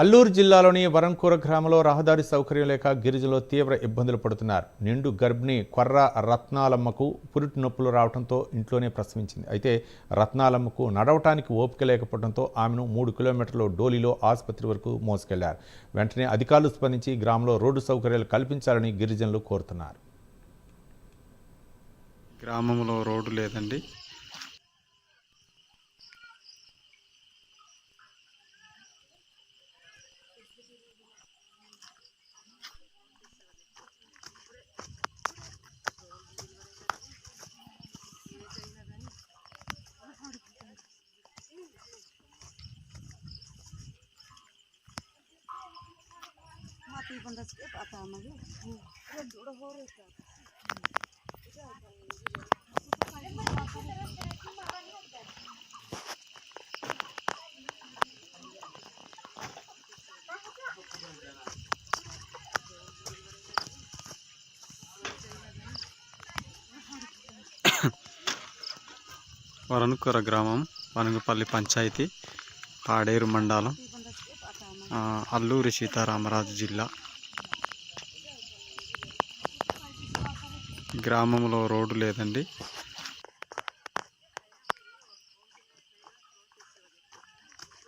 అల్లూరు జిల్లాలోని వరంకూర గ్రామంలో రహదారి సౌకర్యం లేక గిరిజనులు తీవ్ర ఇబ్బందులు పడుతున్నారు. నిండు గర్భిణి కొర్ర రత్నాలమ్మకు పురిటి నొప్పులు రావడంతో ఇంట్లోనే ప్రసవించింది. అయితే రత్నాలమ్మకు నడవటానికి ఓపిక లేకపోవడంతో ఆమెను మూడు కిలోమీటర్ల డోలీలో ఆసుపత్రి వరకు మోసుకెళ్ళారు. వెంటనే అధికారులు స్పందించి గ్రామంలో రోడ్డు సౌకర్యాలు కల్పించాలని గిరిజనులు కోరుతున్నారు. గ్రామంలో రోడ్డు లేదండి. mati pun apa aja. Ya, horor. వరనుకూర గ్రామం వనగపల్లి పంచాయతీ పాడేరు మండలం అల్లూరి సీతారామరాజు జిల్లా. గ్రామంలో రోడ్డు లేదండి.